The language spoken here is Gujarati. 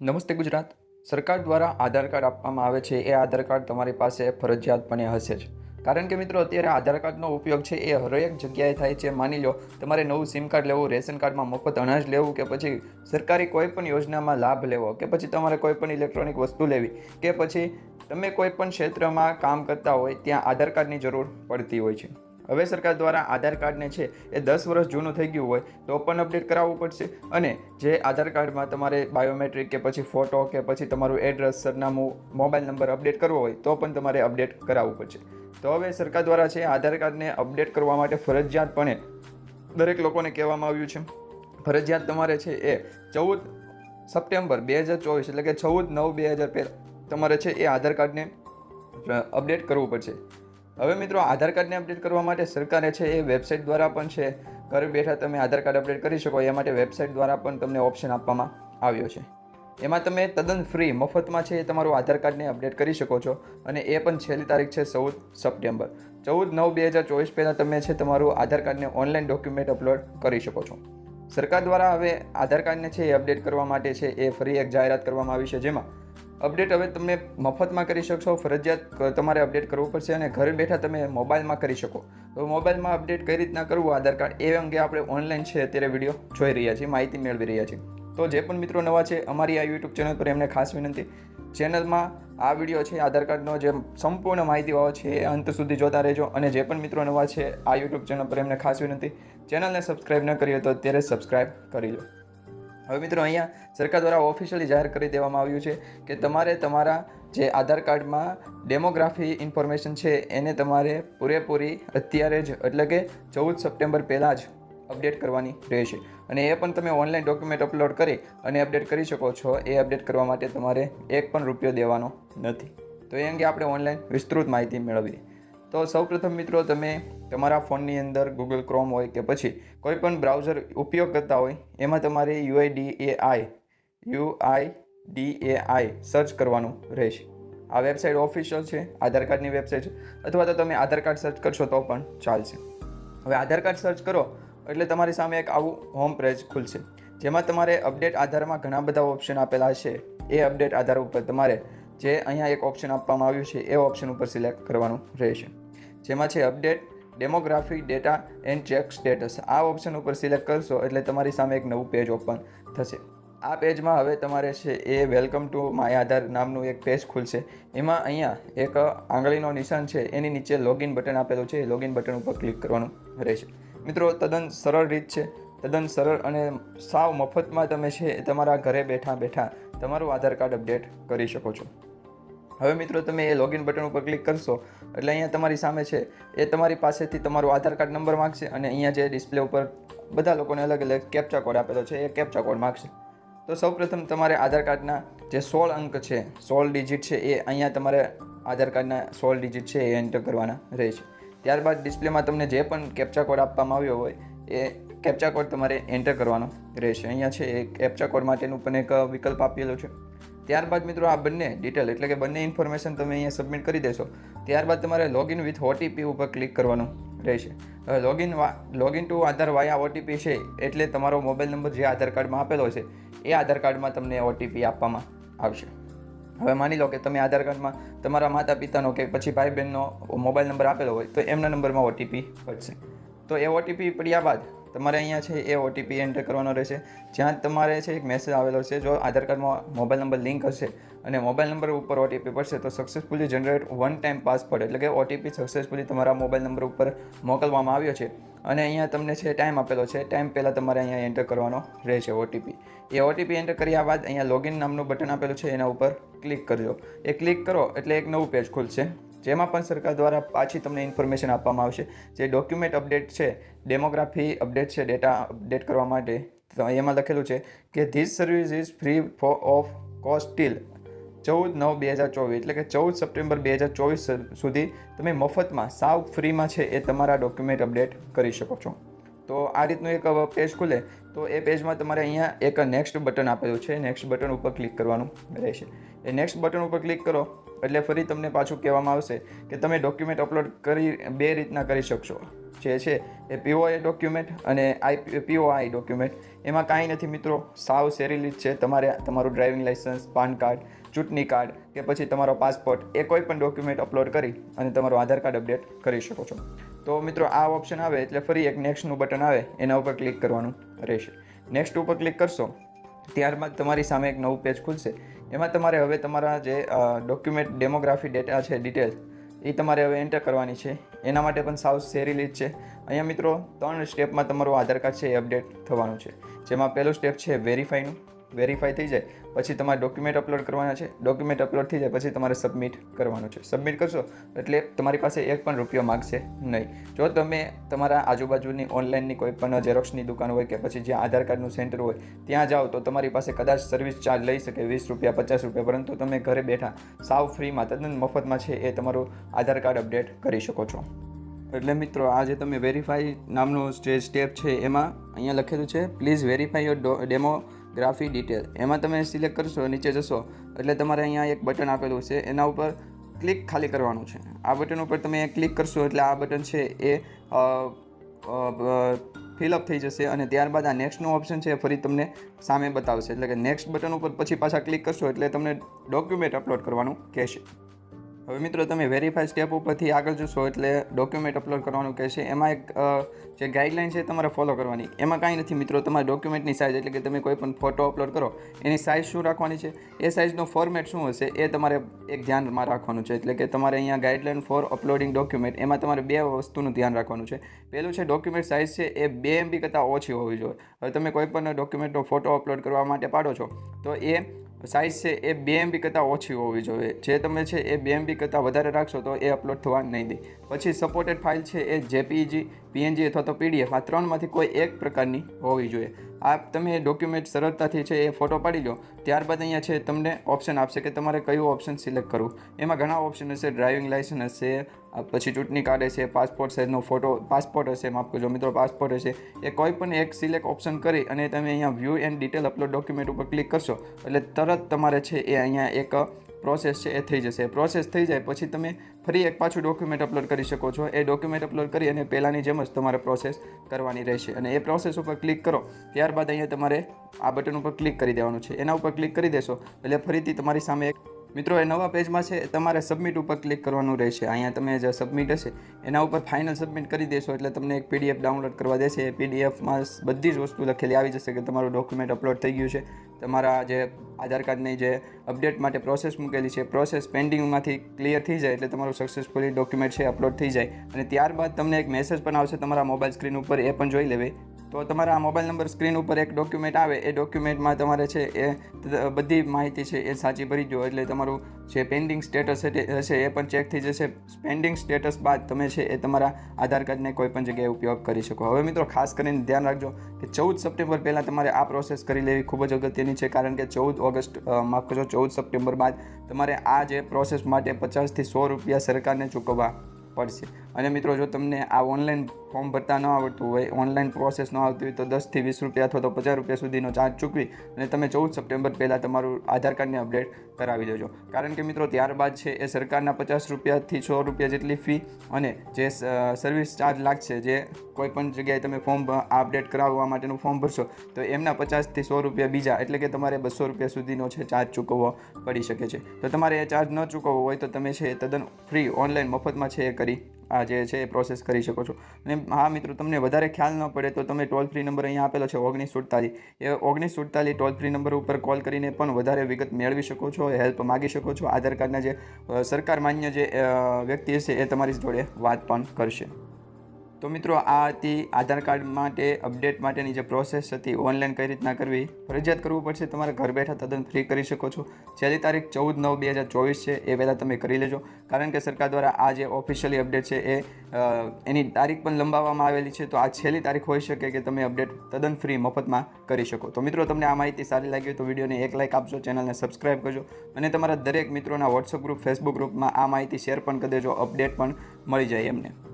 નમસ્તે ગુજરાત. સરકાર દ્વારા આધાર કાર્ડ આપવામાં આવે છે. એ આધાર કાર્ડ તમારી પાસે ફરજિયાતપણે હશે જ. કારણ કે મિત્રો, અત્યારે આધાર કાર્ડનો ઉપયોગ છે એ હરેક જગ્યાએ થાય છે. માની લો, તમારે નવું સિમ કાર્ડ લેવું, રેશન કાર્ડમાં મફત અનાજ લેવું કે પછી સરકારી કોઈપણ યોજનામાં લાભ લેવો કે પછી તમારે કોઈપણ ઇલેક્ટ્રોનિક વસ્તુ લેવી કે પછી તમે કોઈપણ ક્ષેત્રમાં કામ કરતા હોય, ત્યાં આધાર કાર્ડની જરૂર પડતી હોય છે. હવે સરકાર દ્વારા આધાર કાર્ડને છે એ દસ વર્ષ જૂનું થઈ ગયું હોય તો પણ અપડેટ કરાવવું પડશે. અને જે આધાર કાર્ડમાં તમારે બાયોમેટ્રિક કે પછી ફોટો કે પછી તમારું એડ્રેસ સરનામું મોબાઈલ નંબર અપડેટ કરવો હોય તો પણ તમારે અપડેટ કરાવવું પડશે. તો હવે સરકાર દ્વારા છે આધાર કાર્ડને અપડેટ કરવા માટે ફરજિયાતપણે દરેક લોકોને કહેવામાં આવ્યું છે, ફરજિયાત તમારે છે એ ચૌદ સપ્ટેમ્બર બે હજાર ચોવીસ એટલે કે ચૌદ નવ બે હજાર પહેલાં તમારે છે એ આધાર કાર્ડને અપડેટ કરવું પડશે. હવે મિત્રો આધાર કાર્ડને અપડેટ કરવા માટે સરકારે છે, એ વેબસાઇટ દ્વારા પણ છે. ઘરે બેઠા તમે આધાર કાર્ડ અપડેટ કરી શકો એ માટે વેબસાઇટ દ્વારા પણ તમને ઓપ્શન આપવામાં આવ્યો છે. એમાં તમે તદ્દન ફ્રી મફતમાં છે, એ તમારું આધાર કાર્ડને અપડેટ કરી શકો છો અને એ પણ છેલ્લી તારીખ છે, ચૌદ સપ્ટેમ્બર. ચૌદ નવ બે હજાર ચોવીસ પહેલાં તમે છે, તમારું આધાર કાર્ડને ઓનલાઈન ડોક્યુમેન્ટ અપલોડ કરી શકો છો. સરકાર દ્વારા હવે આધાર કાર્ડને છે, એ અપડેટ કરવા માટે છે, એ ફરી એક જાહેરાત કરવામાં આવી છે, જેમાં અપડેટ હવે તમે મફતમાં કરી શકશો, ફરજિયાત તમારે અપડેટ કરવું પડશે અને ઘરે બેઠા તમે મોબાઈલમાં કરી શકો. તો મોબાઈલમાં અપડેટ કઈ રીતના કરવું? આધાર કાર્ડ એ અંગે આપણે ઓનલાઈન છે અત્યારે વીડિયો જોઈ રહ્યા છીએ, માહિતી મેળવી રહ્યા છીએ. તો જે પણ મિત્રો નવા છે, અમારી આ યુટ્યુબ ચેનલ પર એમને ખાસ વિનંતી. ચેનલમાં આ વીડિયો છે, આધાર કાર્ડનો જે સંપૂર્ણ માહિતી માહિતીઓ છે, એ અંત સુધી જોતા રહેજો. અને જે પણ મિત્રો નવા છે, આ યુટ્યુબ ચેનલ પર એમને ખાસ વિનંતી. ચેનલને સબસ્ક્રાઈબ ન કરી તો અત્યારે સબસ્ક્રાઈબ કરી લો. હવે મિત્રો અહીંયા સરકાર દ્વારા ઓફિશિયલી જાહેર કરી દેવામાં આવ્યું છે કે તમારે તમારા જે આધાર કાર્ડમાં ડેમોગ્રાફી ઇન્ફોર્મેશન છે, એને તમારે પૂરેપૂરી અત્યારે જ, એટલે કે ચૌદ સપ્ટેમ્બર પહેલાં જ અપડેટ કરવાની રહેશે. અને એ પણ તમે ઓનલાઈન ડોક્યુમેન્ટ અપલોડ કરી અને અપડેટ કરી શકો છો. એ અપડેટ કરવા માટે તમારે એક પણ રૂપિયો દેવાનો નથી. તો એ અંગે આપણે ઓનલાઈન વિસ્તૃત માહિતી મેળવીએ. તો સૌપ્રથમ મિત્રો તમે તમારા ફોનની અંદર ગૂગલ ક્રોમ હોય કે પછી કોઈ પણ બ્રાઉઝર ઉપયોગ કરતા હોય, એમાં તમારે યુઆઈડીએઆઈ યુઆઈડીએઆઈ સર્ચ કરવાનું રહેશે. આ વેબસાઇટ ઓફિશિયલ છે, આધાર કાર્ડની વેબસાઇટ છે, અથવા તો તમે આધાર કાર્ડ સર્ચ કરશો તો પણ ચાલશે. હવે આધાર કાર્ડ સર્ચ કરો, એટલે તમારી સામે એક આવું હોમ પેજ ખુલશે, જેમાં તમારે અપડેટ આધારમાં ઘણા બધા ઓપ્શન આપેલા છે. એ અપડેટ આધાર ઉપર તમારે જે અહીંયા એક ઓપ્શન આપવામાં આવ્યું છે, એ ઓપ્શન ઉપર સિલેક્ટ કરવાનું રહેશે. જેમાં છે update demography data and check status આ ઓપ્શન ઉપર સિલેક્ટ કરશો એટલે તમારી સામે એક નવું પેજ ઓપન થશે. આ પેજમાં હવે તમારે છે એ વેલકમ ટુ માય આધાર નામનું એક પેજ ખુલશે. એમાં અહીંયા એક આંગળીનો નિશાન છે, એની નીચે લોગિન બટન આપેલું છે, એ લોગિન બટન ઉપર ક્લિક કરવાનું રહેશે. મિત્રો, તદ્દન સરળ રીત છે. તદ્દન સરળ અને સાવ મફતમાં તમે છે તમારા ઘરે બેઠા બેઠા તમારું આધાર કાર્ડ અપડેટ કરી શકો છો. હવે મિત્રો તમે એ લોગિન બટન ઉપર ક્લિક કરશો, એટલે અહીંયા તમારી સામે છે, એ તમારી પાસેથી તમારો આધાર કાર્ડ નંબર માગશે અને અહીંયા જે ડિસ્પ્લે ઉપર બધા લોકોને અલગ અલગ કેપ્ચા કોડ આપેલો છે, એ કેપ્ચા કોડ માગશે. તો સૌપ્રથમ તમારે આધાર કાર્ડના જે સોળ અંક છે, સોળ ડિજિટ છે, એ અહીંયા તમારે આધાર કાર્ડના સોળ ડિજિટ છે, એ એન્ટર કરવાના રહેશે. ત્યારબાદ ડિસ્પ્લેમાં તમને જે પણ કેપ્ચા કોડ આપવામાં આવ્યો હોય, એ કેપ્ચા કોડ તમારે એન્ટર કરવાનો રહેશે. અહીંયા છે એ કેપ્ચા કોડ માટેનું પણ એક વિકલ્પ આપેલો છે. ત્યારબાદ મિત્રો આ બંને ડિટેલ એટલે કે બંને ઇન્ફોર્મેશન તમે અહીંયા સબમિટ કરી દેશો. ત્યારબાદ તમારે લોગિન વિથ ઓટીપી ઉપર ક્લિક કરવાનું રહેશે. હવે login login to Aadhaar via OTP છે, એટલે તમારો મોબાઈલ નંબર જે આધાર કાર્ડમાં આપેલો છે, એ આધાર કાર્ડમાં તમને ઓટીપી આપવામાં આવશે. હવે માની લો કે તમે આધાર કાર્ડમાં તમારા માતા પિતાનો કે પછી ભાઈ બહેનનો મોબાઈલ નંબર આપેલો હોય, તો એમના નંબરમાં ઓટીપી પડશે તો એ ઓટીપી પડ્યા બાદ તમારે અહીંયા છે એ ઓટીપી એન્ટર કરવાનો રહેશે. જ્યાં તમારે છે એક મેસેજ આવેલો છે, જો આધાર કાર્ડમાં મોબાઈલ નંબર લિંક હશે અને મોબાઈલ નંબર ઉપર ઓટીપી પડશે, તો successfully generate one time password એટલે કે ઓટીપી સક્સેસફુલી તમારા મોબાઈલ નંબર ઉપર મોકલવામાં આવ્યો છે. અને અહીંયા તમને છે ટાઈમ આપેલો છે ટાઈમ પહેલાં તમારે અહીંયા એન્ટર કરવાનો રહેશે ઓટીપી એ ઓટીપી એન્ટર કર્યા બાદ અહીંયા લોગિન નામનું બટન આપેલું છે, એના ઉપર ક્લિક કરજો. એ ક્લિક કરો, એટલે એક નવું પેજ ખુલશે. જેમાં પણ સરકાર દ્વારા પાછી તમને ઇન્ફોર્મેશન આપવામાં આવશે. જે ડોક્યુમેન્ટ અપડેટ છે ડેમોગ્રાફી અપડેટ છે ડેટા અપડેટ કરવા માટે એમાં લખેલું છે કે this service is free for of cost till ચૌદ નવ બે હજાર ચોવીસ, એટલે કે ચૌદ સપ્ટેમ્બર બે હજાર ચોવીસ સુધી તમે મફતમાં સાવ ફ્રીમાં છે એ તમારા ડોક્યુમેન્ટ અપડેટ કરી શકો છો. તો આ રીતનું એક પેજ ખુલે, તો એ પેજમાં તમારે અહીંયા એક નેક્સ્ટ બટન આપેલું છે. નેક્સ્ટ બટન ઉપર ક્લિક કરવાનું રહેશે. એ નેક્સ્ટ બટન ઉપર ક્લિક કરો એટલે ફરી તમને પાછું કહેવામાં આવશે કે તમે ડોક્યુમેન્ટ અપલોડ કરી, બે રીતના કરી શકશો. જે છે એ પીઓઆઈ ડોક્યુમેન્ટ અને આઈ પીઓઆઈ ડોક્યુમેન્ટ એમાં કાંઈ નથી મિત્રો, સાવ સેરી છે. તમારે તમારું ડ્રાઇવિંગ લાઇસન્સ પાન કાર્ડ ચૂંટણી કાર્ડ કે પછી તમારો પાસપોર્ટ એ કોઈ પણ ડોક્યુમેન્ટ અપલોડ કરી અને તમારું આધાર કાર્ડ અપડેટ કરી શકો છો. તો મિત્રો, આ ઓપ્શન આવે એટલે ફરી એક નેક્સ્ટનું બટન આવે, એના ઉપર ક્લિક કરવાનું રહેશે. નેક્સ્ટ ઉપર ક્લિક કરશો, ત્યારબાદ તમારી સામે એક નવું પેજ ખુલશે. એમાં તમારે હવે તમારા જે ડોક્યુમેન્ટ ડેમોગ્રાફી ડેટા છે ડિટેલ એ તમારે હવે એન્ટર કરવાની છે. એના માટે પણ સાવ સેરી લીધ છે. અહીંયા મિત્રો ત્રણ સ્ટેપમાં તમારું આધાર કાર્ડ છે એ અપડેટ થવાનું છે. જેમાં પહેલું સ્ટેપ છે વેરીફાઈનું વેરીફાઈ થઈ જાય, પછી તમારે ડોક્યુમેન્ટ અપલોડ કરવાના છે. ડોક્યુમેન્ટ અપલોડ થઈ જાય, પછી તમારે સબમિટ કરવાનું છે. સબમિટ કરશો, એટલે તમારી પાસે એક પણ રૂપિયો માગશે નહીં. જો તમે તમારા આજુબાજુની ઓનલાઈનની કોઈ પણ ઝેરોક્સની દુકાન હોય કે પછી જ્યાં આધાર કાર્ડનું સેન્ટર હોય, ત્યાં જાઓ તો તમારી પાસે કદાચ સર્વિસ ચાર્જ લઈ શકે વીસ રૂપિયા, પચાસ રૂપિયા, પરંતુ તમે ઘરે બેઠા સાવ ફ્રીમાં તદ્દન મફતમાં છે એ તમારું આધાર કાર્ડ અપડેટ કરી શકો છો. એટલે મિત્રો, આ જે તમે વેરીફાઈ નામનું જે સ્ટેપ છે એમાં અહીંયા લખેલું છે please verify your demography detail. એમાં તમે સિલેક્ટ કરશો, નીચે જશો, એટલે તમારે અહીંયા એક બટન આપેલું છે. એના ઉપર ક્લિક ખાલી કરવાનું છે. આ બટન ઉપર તમે ક્લિક કરશો, એટલે આ બટન છે એ ફિલઅપ થઈ જશે અને ત્યારબાદ આ નેક્સ્ટનું ઓપ્શન છે એ ફરી તમને સામે બતાવશે. એટલે કે નેક્સ્ટ બટન ઉપર પછી પાછા ક્લિક કરશો, એટલે તમને ડોક્યુમેન્ટ અપલોડ કરવાનું કહેશે. હવે મિત્રો, તમે વેરીફાઈ સ્ટેપ ઉપરથી આગળ જશો એટલે ડોક્યુમેન્ટ અપલોડ કરવાનું કહેશે. એમાં એક જે ગાઈડલાઇન છે તમારે ફોલો કરવાની. એમાં કાંઈ નથી મિત્રો, તમારા ડોક્યુમેન્ટની સાઇઝ એટલે કે તમે કોઈ પણ ફોટો અપલોડ કરો, એની સાઇઝ શું રાખવાની છે? એ સાઇઝનો ફોર્મેટ શું હશે એ તમારે એક ધ્યાનમાં રાખવાનું છે. એટલે કે તમારે અહીંયા ગાઈડલાઇન ફોર અપલોડિંગ ડોક્યુમેન્ટ એમાં તમારે બે વસ્તુનું ધ્યાન રાખવાનું છે. પહેલું છે ડોક્યુમેન્ટ સાઇઝ છે એ બે એમબી કરતાં ઓછી હોવી જોઈએ. હવે તમે કોઈ પણ ડોક્યુમેન્ટનો ફોટો અપલોડ કરવા માટે પાડો છો, તો એ સાઇઝ છે એ બે એમબી કરતાં ઓછી હોવી જોઈએ. જે તમે છે એ બે એમબી કરતાં વધારે રાખશો તો એ અપલોડ થવા નહીં દે. પછી સપોર્ટેડ ફાઇલ છે એ જેપીજી પીએનજી અથવા તો પીડીએફ આ ત્રણમાંથી કોઈ એક પ્રકારની હોવી જોઈએ. આ તમે ડોક્યુમેન્ટ સરળતાથી છે એ ફોટો પાડી લો. ત્યારબાદ અહીંયા છે તમને ઓપ્શન આપશે કે તમારે કયું ઓપ્શન સિલેક્ટ કરવું. એમાં ઘણા ઓપ્શન હશે ડ્રાઇવિંગ લાઇસન્સ હશે પછી ચૂંટણી કાર્ડ હશે પાસપોર્ટ સાઇઝનો ફોટો પાસપોર્ટ હશે માફ કરજો મિત્રો પાસપોર્ટ હશે, એ કોઈ પણ એક સિલેક્ટ ઓપ્શન કરી અને તમે અહીંયા view and detail upload document ઉપર ક્લિક કરશો, એટલે તરત તમારે છે એ અહીંયા એક પ્રોસેસ છે એ થઈ જશે. પ્રોસેસ થઈ જાય પછી તમે ફરી એક પાછું ડોક્યુમેન્ટ અપલોડ કરી શકો છો. એ ડોક્યુમેન્ટ અપલોડ કરી અને પહેલાંની જેમ જ તમારે પ્રોસેસ કરવાની રહેશે અને એ પ્રોસેસ ઉપર ક્લિક કરો, ત્યારબાદ અહીંયા તમારે આ બટન ઉપર ક્લિક કરી દેવાનું છે. એના ઉપર ક્લિક કરી દેશો, એટલે ફરીથી તમારી સામે એક મિત્રો, એ નવા પેજમાં છે તમારે સબમિટ ઉપર ક્લિક કરવાનું રહેશે. અહીંયા તમે જે સબમિટ હશે, એના ઉપર ફાઇનલ સબમિટ કરી દેશો, એટલે તમને એક પીડીએફ ડાઉનલોડ કરવા દેશે. એ પીડીએફમાં બધી જ વસ્તુ લખેલી આવી જશે કે તમારું ડોક્યુમેન્ટ અપલોડ થઈ ગયું છે. તમારા જે આધાર કાર્ડની જે અપડેટ માટે પ્રોસેસ મૂકેલી છે પ્રોસેસ પેન્ડિંગમાંથી ક્લિયર થઈ જાય, એટલે તમારું સક્સેસફુલી ડોક્યુમેન્ટ છે અપલોડ થઈ જાય. અને ત્યારબાદ તમને એક મેસેજ પણ આવશે તમારા મોબાઈલ સ્ક્રીન ઉપર, એ પણ જોઈ લેવી. તો તમારા મોબાઈલ નંબર સ્ક્રીન ઉપર એક ડોક્યુમેન્ટ આવે, એ ડોક્યુમેન્ટમાં તમારે છે એ બધી માહિતી છે એ સાચી ભરી દો. એટલે તમારું જે પેન્ડિંગ સ્ટેટસ હશે એ પણ ચેક થઈ જશે. પેન્ડિંગ સ્ટેટસ બાદ તમે છે એ તમારા આધાર કાર્ડને કોઈ પણ જગ્યાએ ઉપયોગ કરી શકો. હવે મિત્રો ખાસ કરીને ધ્યાન રાખજો કે ચૌદ સપ્ટેમ્બર પહેલાં તમારે આ પ્રોસેસ કરી લેવી ખૂબ જ અગત્યની છે. કારણ કે ચૌદ ઓગસ્ટ માફ કરજો, ચૌદ સપ્ટેમ્બર બાદ તમારે આ જે પ્રોસેસ માટે પચાસથી સો રૂપિયા સરકારને ચૂકવવા પડશે. અને મિત્રો, જો તમને આ ઓનલાઈન ફોર્મ ભરતા ન આવડતું હોય ઓનલાઈન પ્રોસેસ ન આવતી હોય, તો દસથી વીસ રૂપિયા અથવા તો પચાસ રૂપિયા સુધીનો ચાર્જ ચૂકવી અને તમે ચૌદ સપ્ટેમ્બર પહેલાં તમારું આધાર કાર્ડને અપડેટ કરાવી દેજો. કારણ કે મિત્રો, ત્યારબાદ છે એ સરકારના પચાસ રૂપિયાથી સો રૂપિયા જેટલી ફી અને જે સર્વિસ ચાર્જ લાગશે, જે કોઈ પણ જગ્યાએ તમે ફોર્મ અપડેટ કરાવવા માટેનું ફોર્મ ભરશો, તો એમના પચાસથી સો રૂપિયા બીજા એટલે કે તમારે બસો રૂપિયા સુધીનો છે ચાર્જ ચૂકવવો પડી શકે છે. તો તમારે એ ચાર્જ ન ચૂકવવો હોય તો તમે છે તદ્દન ફ્રી ઓનલાઈન મફતમાં છે એ કરી આ જે છે એ પ્રોસેસ કરી શકો છો. અને હા મિત્રો, તમને વધારે ખ્યાલ ન પડે તો તમે ટોલ ફ્રી નંબર અહીંયા આપેલો છે, ઓગણીસ સુડતાલીસ. એ ઓગણીસ સુડતાલીસ ટોલ ફ્રી નંબર ઉપર કોલ કરીને પણ વધારે વિગત મેળવી શકો છો હેલ્પ માગી શકો છો. આધાર કાર્ડના જે સરકાર માન્ય જે વ્યક્તિ હશે એ તમારી જોડે વાત પણ કરશે. તો મિત્રો, આ હતી આધાર કાર્ડ માટે અપડેટ માટેની જે પ્રોસેસ હતી, ઓનલાઈન કઈ રીતના કરવી, ફરજિયાત કરવું પડશે, તમારે ઘર બેઠા તદ્દન ફ્રી કરી શકો છો. છેલ્લી તારીખ ચૌદ નવ બે હજાર ચોવીસ છે, એ પહેલાં તમે કરી લેજો. કારણ કે સરકાર દ્વારા આ જે ઓફિશિયલી અપડેટ છે, એ એની તારીખ પણ લંબાવવામાં આવેલી છે. તો આ છેલ્લી તારીખ હોઈ શકે કે તમે અપડેટ તદ્દન ફ્રી મફતમાં કરી શકો. તો મિત્રો, તમને આ માહિતી સારી લાગી હોય તો વિડીયોને એક લાઇક આપજો ચેનલને સબસ્ક્રાઈબ કરજો. અને તમારા દરેક મિત્રોના વોટ્સઅપ ગ્રુપ ફેસબુક ગ્રુપમાં આ માહિતી શેર પણ કરી દેજો અપડેટ પણ મળી જાય એમને.